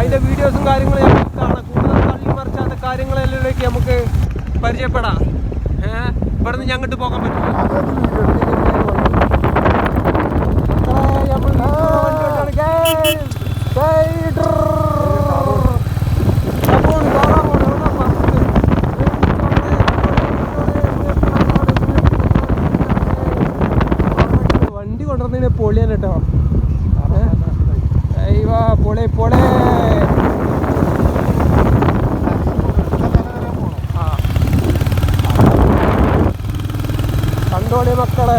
അതിന്റെ വീഡിയോസും കാര്യങ്ങളും നമുക്ക് കാണാം. കൂടുതൽ തള്ളി മറിച്ചാത്ത കാര്യങ്ങളെല്ലാം നമുക്ക് പരിചയപ്പെടാം. ഏഹ് ഇവിടെ നിന്ന് ഞങ്ങോട്ട് പോകാൻ പറ്റില്ല. വണ്ടി കൊണ്ടുവന്നതിന് പൊളിയാണ് കേട്ടോ അയ്യോ പൊളി പൊളി ആ കണ്ടോളി മക്കളെ.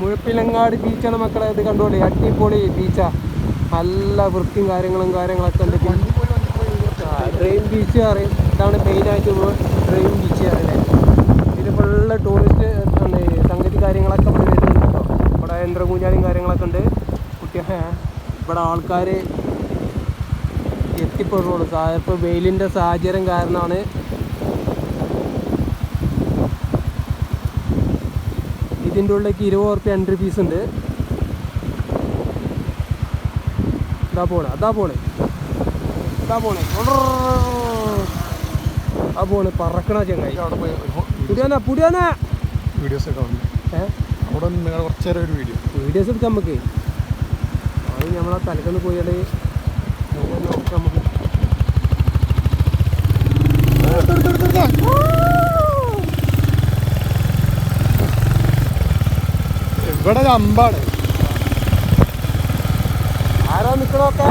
മുഴപ്പിലങ്ങാട് ബീച്ചാണ് മക്കളെ. ഇത് കണ്ടോളി? അടിപൊളി ബീച്ചാ. നല്ല വൃത്തിയും കാര്യങ്ങളും കാര്യങ്ങളൊക്കെ ഉണ്ട്. ഡ്രെയിൻ ബീച്ച് അറിയും ഇതാണ് മെയിനായിട്ട് ഡ്രെയിൻ ബീച്ച് അറിയില്ലേ ഇത് ഫുള്ള് ടൂറിസ്റ്റ് സംഗതി കാര്യങ്ങളൊക്കെ ഇവിടെ വരുന്നുണ്ട് കേട്ടോ ഇവിടെ യന്ത്രകൂഞ്ഞാലും കാര്യങ്ങളൊക്കെ ഉണ്ട്. കുട്ടി ഇവിടെ ആൾക്കാർ എത്തിപ്പെടുള്ളൂ ഇപ്പോൾ വെയിലിന്റെ സാഹചര്യം കാരണമാണ്. ഇതിന്റെ ഉള്ളിലേക്ക് ഇരുപത് ഉറുപ്പ്യ എൻട്രി ഫീസ് ഉണ്ട്. ഇതാ പോണേ അതാ പോണേ. അതാ പോണേ. ആ പോണ്. പറക്കണ ചങ്ങായി. പുതിയ പുതിയ പുടിയാനാ പുടിയാനാ വീഡിയോസ് ഒക്കെ ഏഹ് അവിടെ നിങ്ങൾ കുറച്ച് നേരം ഒരു വീഡിയോ വീഡിയോസ് എടുക്കാം നമുക്ക്. അത് നമ്മളെ തലക്കൊന്ന് പോയാൽ നമുക്ക്. ഇവിടെ ഒരു അമ്പാണ് ആരാ നിൽക്കണൊക്കെ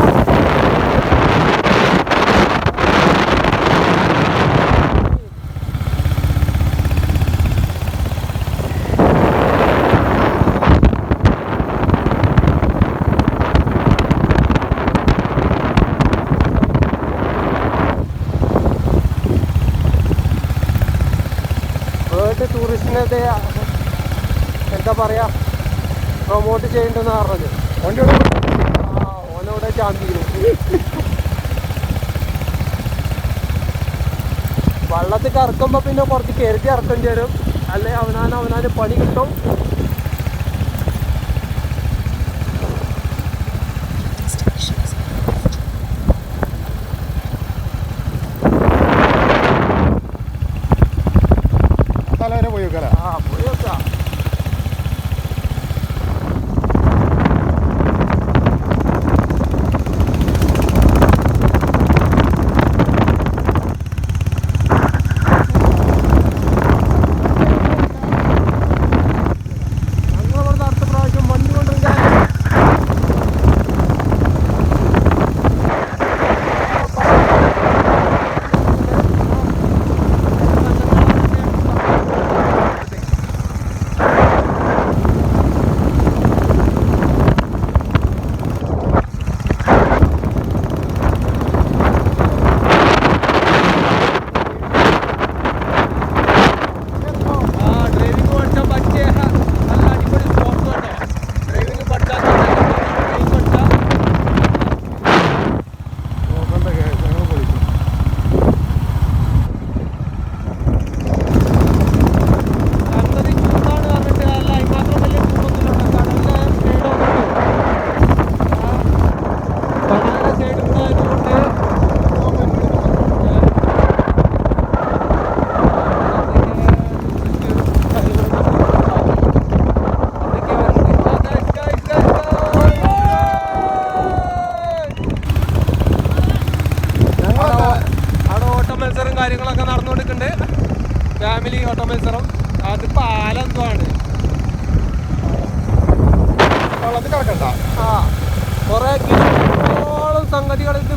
വേൾഡ് ടൂറിസ്റ്റിനെ ഇത് എന്താ പറയാ പ്രൊമോട്ട് ചെയ്യണ്ടെന്ന് പറഞ്ഞത്. ഓന്റെ ഓനോടെ ചാമ്പിക്കുന്നു വള്ളത്തിൽ കറക്കുമ്പോൾ പിന്നെ കുറച്ച് കരുതി ഇറക്കേണ്ടി വരും. അല്ലെ അവനാൻ അവനാന് പണി കിട്ടും തല വരെ പോയി വെക്കാല ആ പോയി വെക്കാം ഞങ്ങളിവിടുന്ന് അടുത്ത പ്രാവശ്യം വണ്ടി കൊണ്ടുവരാൻ ആ ഡ്രൈവിംഗ് പഠിച്ചാൽ പറ്റിയ നല്ല അടിപൊളി സ്പോട്ട് കേട്ടോ ഡ്രൈവിംഗ് പഠിച്ചാൽ ഡ്രൈവിംഗ് പഠിച്ചാൽ നോക്കണ്ട ഞങ്ങൾ പോയി സംഗതി ചൂടാണ് പറഞ്ഞിട്ട് അല്ല അതിന് മാത്രം വലിയ ചൂടൊന്നുമില്ല കടലിലെ സൈഡ് കടലിലെ സൈഡ് കൂടെ ആയതുകൊണ്ട് ഞങ്ങളൊക്കെ അവിടെ ഓട്ട മത്സരം കാര്യങ്ങളൊക്കെ നടന്നുകൊണ്ടിരിക്കുന്നുണ്ട് ഫാമിലി ഓട്ട മത്സരം അത് പാലെന്തോ വള്ളത്തിൽ കിടക്കണ്ട. ആ കുറേ കിലോളം സംഗതികൾ ഇത്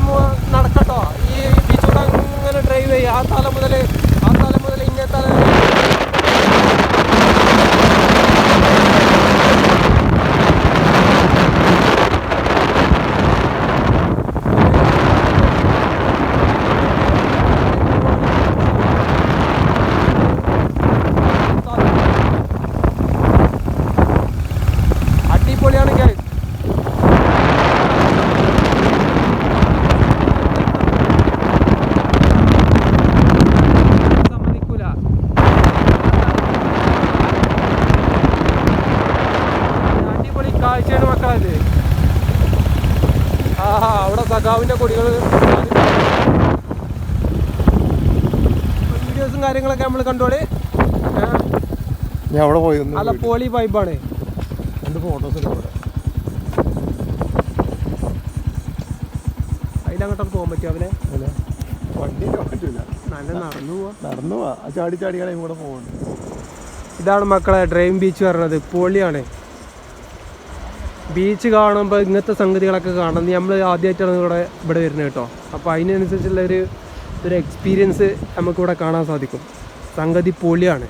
നടക്കട്ടോ. ഈ ബീച്ചോട്ട് അങ്ങനെ ഡ്രൈവ് ചെയ്യുക ആ തല മുതൽ ആ തല മുതൽ ഇങ്ങനെ തല വരെ. അടിപൊളിയാണ് guys. സമ്മതിക്കൂല അടിപൊളി കാഴ്ചയാണ് മക്കളത് ആ അവിടെ സഖാവിന്റെ കൊടികൾ വീഡിയോസും കാര്യങ്ങളൊക്കെ നമ്മൾ കണ്ടോളി. ഞാൻ അവിടെ പോയി നല്ല പോളി പൈപ്പാണ് രണ്ട് ഫോട്ടോസ് അതിലങ്ങോട്ടൊക്കെ പോകാൻ പറ്റുമോ അവനെ? വണ്ടി പറ്റില്ല നല്ല നടന്നു പോവാ. നടന്നു പോവാ. ചാടി ചാടി കൂടെ ഇതാണ് മക്കളെ ഡ്രെയിൻ ബീച്ച് പറഞ്ഞത്. പൊളിയാണ്. ബീച്ച് കാണുമ്പോൾ ഇങ്ങനത്തെ സംഗതികളൊക്കെ കാണുന്നത് നമ്മൾ ആദ്യമായിട്ടാണ് ഇവിടെ ഇവിടെ വരുന്നത് കേട്ടോ. അപ്പോൾ അതിനനുസരിച്ചുള്ള ഒരു എക്സ്പീരിയൻസ് നമുക്കിവിടെ കാണാൻ സാധിക്കും. സംഗതി പൊളിയാണ്.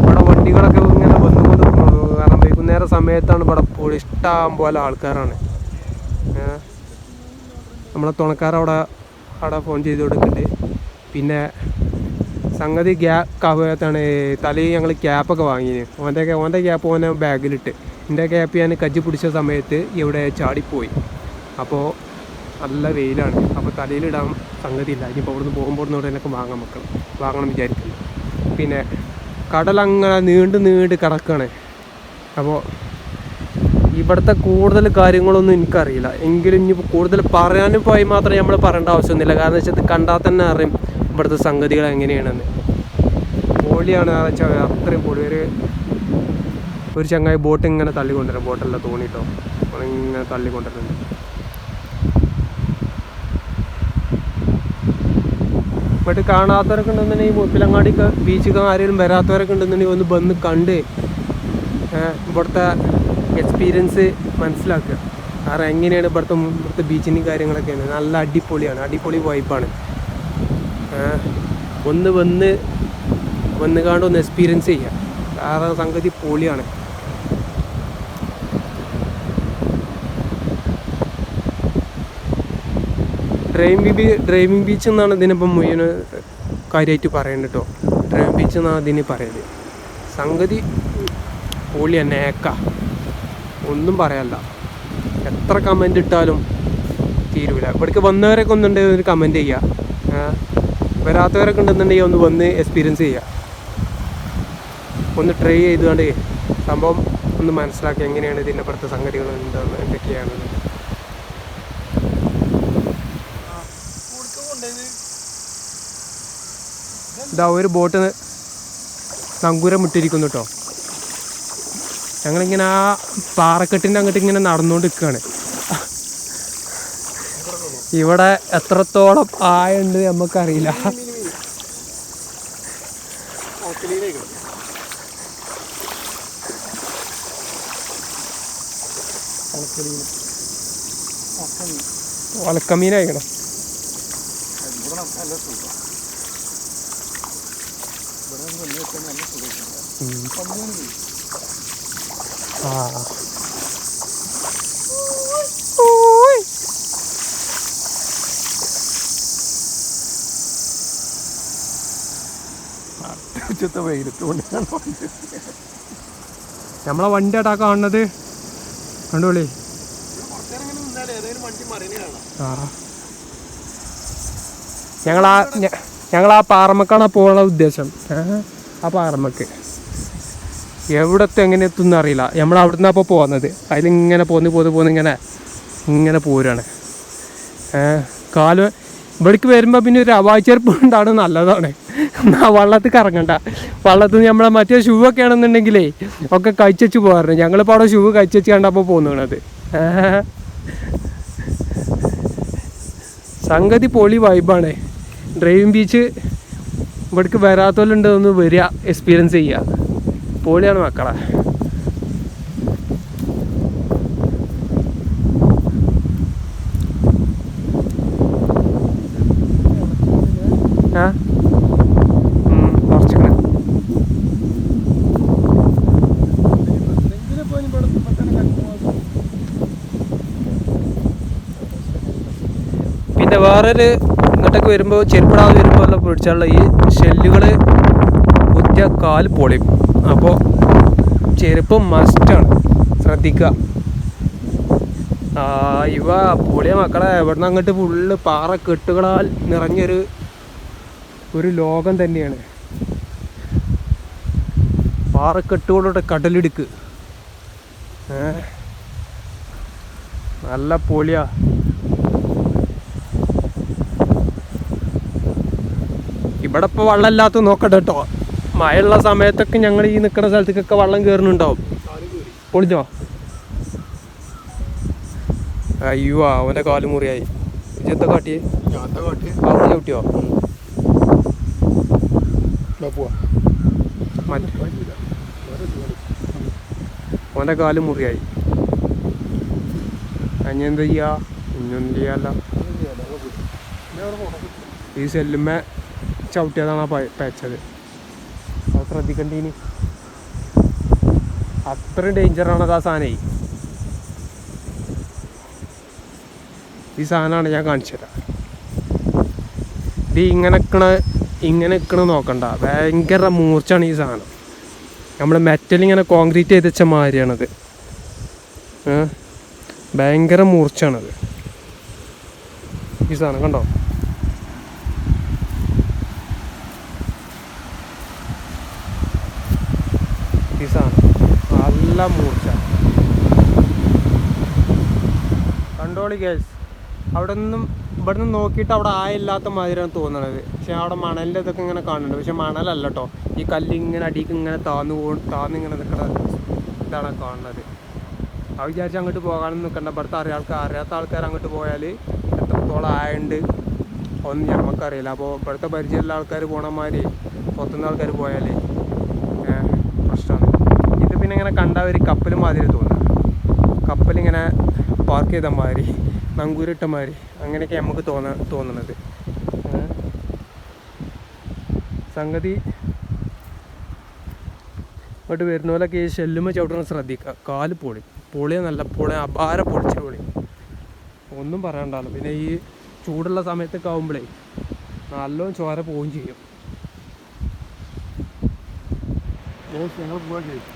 ഇവിടെ വണ്ടികളൊക്കെ ഇങ്ങനെ വന്നു കൊണ്ട് പോകുന്നു. കാരണം വൈകുന്നേര സമയത്താണ് ഇവിടെ പൊളി ഇഷ്ടം പോലെ ആൾക്കാരാണ്. നമ്മളെ തുണക്കാരവിടെ അവിടെ ഫോൺ ചെയ്ത് കൊടുക്കുന്നുണ്ട്. പിന്നെ സംഗതി ഗ്യാ കവത്താണ് തലയിൽ ഞങ്ങൾ ക്യാപ്പൊക്കെ വാങ്ങിന് ഓന്റെ ഓന്റെ ക്യാപ്പ് ഓനെ ബാഗിലിട്ട് എന്റെ ക്യാപ്പ് ഞാൻ കജ്ജി പിടിച്ച സമയത്ത് ഇവിടെ ചാടിപ്പോയി. അപ്പോൾ നല്ല വെയിലാണ്. അപ്പോൾ തലയിലിടാൻ സംഗതിയില്ല. ഇനിയിപ്പോൾ അവിടുന്ന് പോകുമ്പോൾ ഇവിടെ നിന്നൊക്കെ വാങ്ങാൻ മക്കൾ വാങ്ങണം വിചാരിക്കുന്നു. പിന്നെ കടലങ്ങനെ നീണ്ട് നീണ്ട് കിടക്കുകയാണ് അപ്പോൾ ഇവിടുത്തെ കൂടുതൽ കാര്യങ്ങളൊന്നും എനിക്കറിയില്ല. എങ്കിലും ഇനി കൂടുതൽ പറയാനും പോയി മാത്രമേ നമ്മൾ പറയേണ്ട ആവശ്യമൊന്നുമില്ല. കാരണം വെച്ചാൽ ഇത് കണ്ടാൽ തന്നെ അറിയും ഇവിടുത്തെ സംഗതികൾ എങ്ങനെയാണെന്ന്. പൊളിയാണ് വെച്ചാൽ അത്രയും പൊളി. ഒരു ഒരു ചങ്ങായി ബോട്ട് ഇങ്ങനെ തള്ളിക്കൊണ്ടുവരാം. ബോട്ടെല്ലാം തോണിട്ടോ ഇങ്ങനെ തള്ളിക്കൊണ്ടിരുന്നുണ്ട് ബട്ട് കാണാത്തവരൊക്കെ ഉണ്ടെന്നുണ്ടെങ്കിൽ മുപ്പിലങ്ങാടിക്ക് ബീച്ചിൽ ആരെങ്കിലും വരാത്തവരൊക്കെ ഉണ്ടെന്നുണ്ടെങ്കിൽ ഒന്ന് വന്ന് കണ്ട് ഇവിടുത്തെ എക്സ്പീരിയൻസ് മനസ്സിലാക്കുക. കാരണം എങ്ങനെയാണ് ഇവിടുത്തെ ഇവിടുത്തെ ബീച്ചിന്റെയും കാര്യങ്ങളൊക്കെ നല്ല അടിപൊളിയാണ്. അടിപൊളി വൈപ്പാണ് ഒന്ന് വന്ന് വന്ന് കാണ്ട് ഒന്ന് എക്സ്പീരിയൻസ് ചെയ്യുക. കാരണം സംഗതി പൊളിയാണ്. ഡ്രൈവിംഗ് ബീ ഡ്രൈവിംഗ് ബീച്ച് എന്നാണ് ഇതിനിപ്പം മുഴുവൻ കാര്യമായിട്ട് പറയുന്നത് കേട്ടോ ഡ്രൈവിംഗ് ബീച്ച് എന്നാണ് ഇതിന് പറയുന്നത് സംഗതി പൊളി തന്നെ ഏക്ക. ഒന്നും പറയാല്ല. എത്ര കമന്റ് ഇട്ടാലും തീരൂല. ഇവിടേക്ക് വന്നവരൊക്കെ ഒന്നുണ്ടെങ്കിൽ ഒരു കമന്റ് ചെയ്യുക? വരാത്തവരൊക്കെ ഉണ്ടെന്നുണ്ടെങ്കിൽ ഒന്ന് വന്ന് എക്സ്പീരിയൻസ് ചെയ്യുക ഒന്ന് ട്രൈ ചെയ്തുകൊണ്ട് സംഭവം ഒന്ന് മനസ്സിലാക്കി എങ്ങനെയാണ് ഇതിന്റെ പുറത്തെ സംഗതികൾ എന്താണ് എന്തൊക്കെയാണെന്ന്. ഇതാ ഒരു ബോട്ട് നങ്കൂരം ഇട്ടിരിക്കുന്നു കേട്ടോ ഞങ്ങളിങ്ങനെ ആ പാറക്കെട്ടിന്റെ അങ്ങോട്ട് ഇങ്ങനെ നടന്നുകൊണ്ട് നിൽക്കുകയാണ് ഇവിടെ എത്രത്തോളം ആയുണ്ട് നമുക്കറിയില്ല. ഒലക്കമീനായിക്കണം ആ ഓയ് ഉച്ചത്തെ വെയിലത്ത് കൊണ്ടാണ് നമ്മളെ വണ്ടി അടാ കാണുന്നത്. കണ്ടോളി. ആ. ഞങ്ങളാ ഞങ്ങളാ പാറമക്കാണ് പോകാനുള്ള ഉദ്ദേശം? ആ പാറമക്ക് എവിടത്തെ എങ്ങനെ എത്തുന്ന അറിയില്ല. നമ്മൾ അവിടുന്ന് അപ്പോൾ പോകുന്നത് അതിലിങ്ങനെ പോന്ന് പോന്ന് പോന്ന് ഇങ്ങനെ ഇങ്ങനെ പോരാണ്. കാൽ ഇവിടേക്ക് വരുമ്പോൾ പിന്നെ ഒരു അവാചെരുപ്പ് ഉണ്ടാണ് നല്ലതാണ് വള്ളത്തിൽ കറങ്ങണ്ട വള്ളത്തിൽ നിന്ന് നമ്മളെ മറ്റേ ഷൂ ഒക്കെ ആണെന്നുണ്ടെങ്കിലേ ഒക്കെ കഴിച്ചു പോകാറുണ്ട്. ഞങ്ങളിപ്പോൾ അവിടെ ഷൂ കഴിച്ചു കണ്ടപ്പോൾ പോകുന്നത് സംഗതി പൊളി വൈബാണ് ഡ്രൈവിംഗ് ബീച്ച് ഇവിടേക്ക് വരാത്തവരുണ്ടെന്ന് വരിക എക്സ്പീരിയൻസ് ചെയ്യുക. പൊളിയാണ് മക്കളെ. പിന്നെ വേറൊരു ഇങ്ങോട്ടൊക്കെ വരുമ്പോൾ ചെരുപ്പിടാതെ വരുമ്പോൾ പിടിച്ചുള്ള ഈ ഷെല്ലുകൾ കുത്തിയ കാൽ പൊളിയും. അപ്പോൾ ചെരുപ്പ് മസ്റ്റാണ് ശ്രദ്ധിക്കുക. ഇവ പൊളിയ മക്കളെ ഇവിടുന്ന് അങ്ങോട്ട് ഫുള്ള് പാറ കെട്ടുകളാൽ നിറഞ്ഞൊരു ഒരു ലോകം തന്നെയാണ്. പാറക്കെട്ടുകളുടെ കടലിടുക്ക്. നല്ല പൊളിയാ. ഇവിടെ ഇപ്പോൾ വെള്ളമില്ലാത്ത നോക്കട്ടെ കേട്ടോ മഴയുള്ള സമയത്തൊക്കെ ഞങ്ങൾ ഈ നിൽക്കുന്ന സ്ഥലത്തേക്കൊക്കെ വെള്ളം കയറുന്നുണ്ടാവും പൊളിഞ്ഞോ? അയ്യോ അവന്റെ കാൽ മുറിയായി. ഇജത്തെ കാട്ടിയേ? കുട്ടിയോ മറ്റേ അവന്റെ കാൽ മുറിയായി. അനി എന്താ ചെയ്യാ? ഇഞ്ഞൊന്നും ചെയ്യാല്ല ഈ സെല്ലുമ്മ ചവിട്ടിയതാണ് പേച്ചത് അത് ശ്രദ്ധിക്കണ്ടീനി. അത്രയും ഡേഞ്ചറാണ് ആ സാധനേ. ഈ സാധനമാണ് ഞാൻ കാണിച്ചു തരാം. ഇത് ഇങ്ങനെ നിൽക്കണ ഇങ്ങനെ നിൽക്കണ നോക്കണ്ട. ഭയങ്കര മൂർച്ചാണ് ഈ സാധനം. നമ്മൾ മെറ്റൽ ഇങ്ങനെ കോൺക്രീറ്റ് ചെയ്ത് വെച്ച മാതിരിയാണത്. ഭയങ്കര മൂർച്ചാണത് ഈ സാധനം കണ്ടോ ഈ സാധനം നല്ല മൂർച്ച. കണ്ടോളി കേസ് അവിടെ നിന്നും ഇവിടെ നിന്ന് നോക്കിയിട്ട് അവിടെ ആയില്ലാത്ത മാതിരിയാണ് തോന്നണത്. പക്ഷെ അവിടെ മണലിന്റെ ഇതൊക്കെ ഇങ്ങനെ കാണുന്നുണ്ട്. പക്ഷെ മണലല്ല കേട്ടോ ഈ കല്ല് ഇങ്ങനെ അടിക്ക് ഇങ്ങനെ താന്നു പോ താന്ന് ഇങ്ങനെ നിൽക്കണ ഇതാണ് കാണുന്നത്. അത് വിചാരിച്ച് അങ്ങോട്ട് പോകാനൊന്നും നിൽക്കണ്ട ഇവിടുത്തെ അറിയ ആൾക്കാർ അറിയാത്ത ആൾക്കാർ അങ്ങോട്ട് പോയാൽ എത്രത്തോളം ആയുണ്ട് ഒന്നും ഞമ്മക്കറിയില്ല. അപ്പോൾ ഇവിടുത്തെ പരിചയമുള്ള ആൾക്കാർ പോണമാതിരി പുറത്തുനിന്ന് ആൾക്കാർ പോയാൽ ഇങ്ങനെ കണ്ട ഒരു കപ്പൽ മാതിരി തോന്നുന്നു. കപ്പലിങ്ങനെ പാർക്ക് ചെയ്ത മാതിരി നങ്കൂരിട്ട മാതിരി അങ്ങനെയൊക്കെ നമുക്ക് തോന്ന തോന്നുന്നത്. സംഗതി ഇങ്ങോട്ട് വരുന്ന പോലൊക്കെ ഈ ഷെല്ലുമ്മ ചവിട്ടണം ശ്രദ്ധിക്കുക കാൽ പൊളി. പൊളിയ നല്ല പൊളി അപാര പൊളിച്ച പൊളി. ഒന്നും പറയണ്ടല്ലോ പിന്നെ ഈ ചൂടുള്ള സമയത്തൊക്കെ ആകുമ്പോഴേ നല്ലോണം ചോര പോവുകയും ചെയ്യും. ഞങ്ങൾ പോവാൻ ചെയ്യും.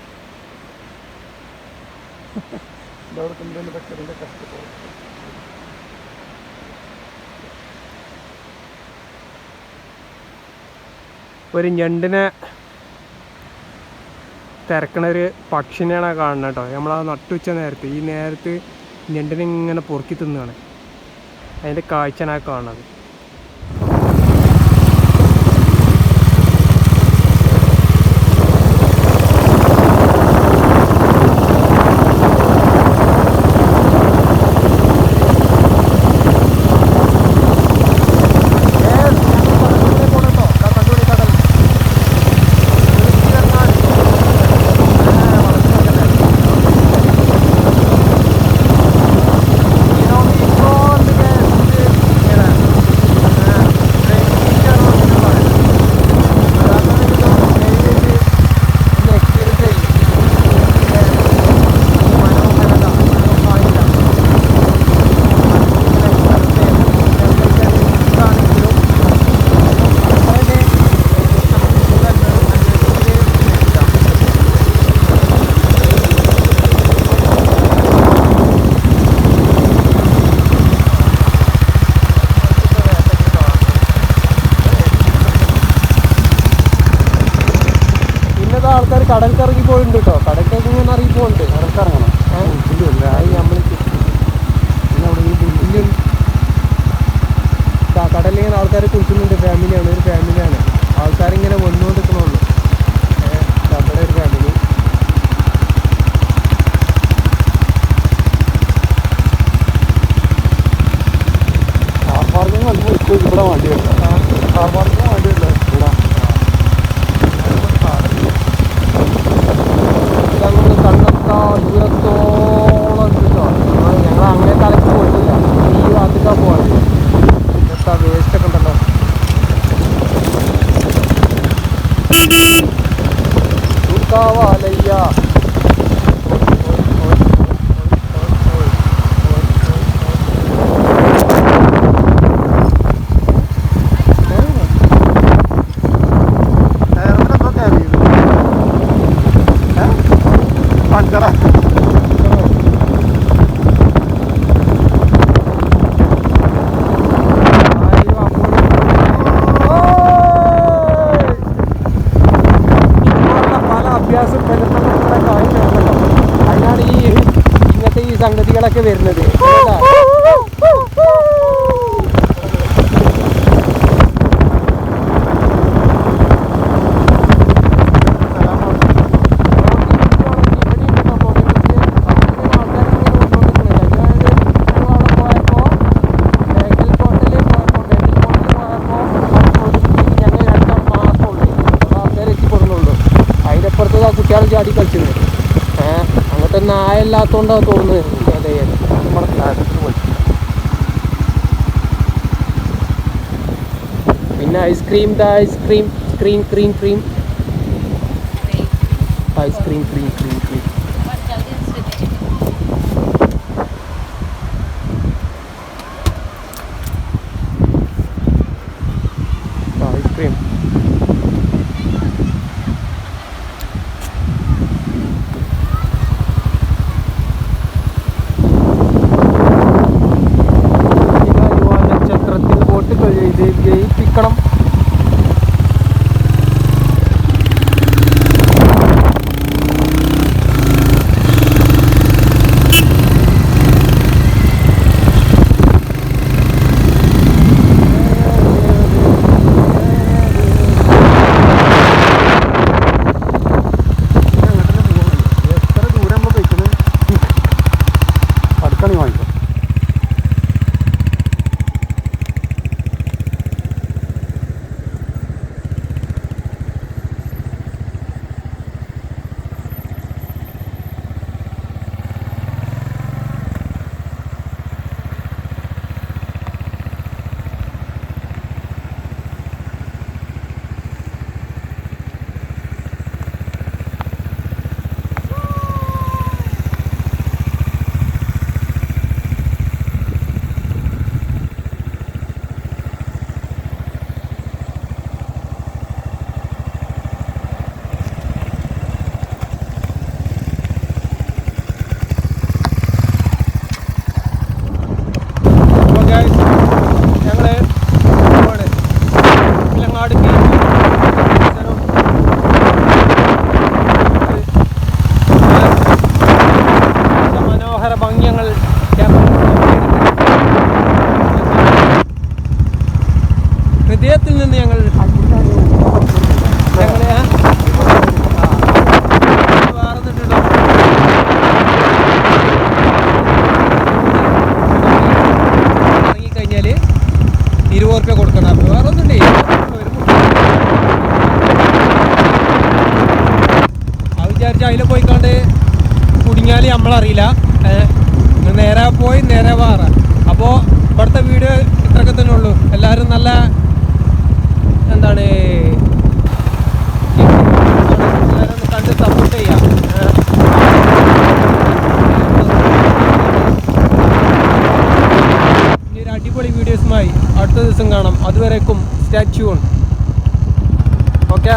അവിടെ കൊണ്ടുവന്ന് ഭക്തരുടെ കഷ്ടപ്പാട് ഒരു ഞണ്ടിനെ തിരക്കണ ഒരു പക്ഷിനെയാണ് കാണുന്നത് കേട്ടോ. ആ നട്ടുച്ച നേരത്ത് ഈ നേരത്ത് ഞണ്ടിനെ ഇങ്ങനെ പൊറുക്കി തിന്നുകയാണ് അതിന്റെ കാഴ്ചനാ കാണുന്നത് ഇന്നത്തെ ആൾക്കാർ കടൽക്ക് ഇറങ്ങി പോയിട്ടുണ്ട് കേട്ടോ കടൽക്കൊക്കെ ഇങ്ങനെ ഇറങ്ങി പോകുന്നുണ്ട് കടൽക്കിറങ്ങണം നമ്മൾ കടലിങ്ങനെ ആൾക്കാർ കുളിക്കുന്നുണ്ട്. ഫാമിലിയാണ് ഒരു ഫാമിലിയാണ്. ആൾക്കാരിങ്ങനെ വന്നുകൊണ്ടിരിക്കണുള്ളൂ. നമ്മുടെ ഒരു ഫാമിലി. കാർ പാർക്കിംഗ് ഇവിടെ വണ്ടി കാർ പാർക്കിംഗ് വണ്ടി വരില്ല ഇവിടെ ഇതങ്ങ് കണ്ടെത്താ ദൂരത്തോളം ഉണ്ട് കേട്ടോ ഞങ്ങൾ അങ്ങനെ തലക്ക് പോയിട്ടില്ല ഈ ഭാഗത്തേക്കാ പോകാൻ എത്താ വേസ്റ്റ് ഒക്കെ ഉണ്ടല്ലോ തൂക്കാവാലയ്യ വ്യത്യാസം പെരുന്നൂടെ കായ് ചേർന്നല്ലോ അതിനാണ് ഈ ഇങ്ങനത്തെ ഈ സംഗതികളൊക്കെ വരുന്നത് കേട്ടാ? ആ കുട്ടികൾ ചാടി കളിച്ചത് ഏഹ് അങ്ങനത്തെ നായല്ലാത്തോണ്ടാ തോന്നുന്നത് അതെ. പിന്നെ ice cream the ice cream cream cream cream ice cream cream cream cream ice cream നക്ഷത്രത്തിൽ വോട്ട് ചെയ്ത് ജയിപ്പിക്കണം എത്ര ദൂരം നമ്മൾ പോയിക്കുന്നത് അടുത്താണ് വാങ്ങിക്കാം അപ്പോൾ guys, ഞങ്ങൾ പോവാണ്. വിലങ്ങാട് beach. സ്ഥലം. ഇത് മനോഹര ഭംഗിയങ്ങൾ ഹൃദയത്തിൽ നിന്ന് ഞങ്ങൾ ഞങ്ങളെ ആ? ആ. വേറെന്നിട്ടുണ്ടോ ഇറങ്ങിക്കഴിഞ്ഞാൽ ഇരുപത് റുപ്യ കൊടുക്കണം. അപ്പോൾ വേറെ ഇല്ല? അത് വിചാരിച്ച് അതിൽ പോയിക്കാണ്ട് കുടുങ്ങിയാൽ നമ്മളറിയില്ല. നേരെ പോയി നേരെ വാറ. അപ്പോൾ ഇവിടുത്തെ വീഡിയോ ഇത്രയൊക്കെ തന്നെ ഉള്ളൂ. എല്ലാവരും നല്ല എന്താണ്? ഒന്ന് കണ്ട് സപ്പോർട്ട് ചെയ്യാം ഏ. ഇനി ഒരു അടിപൊളി വീഡിയോസുമായി അടുത്ത ദിവസം കാണാം. അതുവരേക്കും സ്റ്റാച്യൂൺ ഓക്കെ?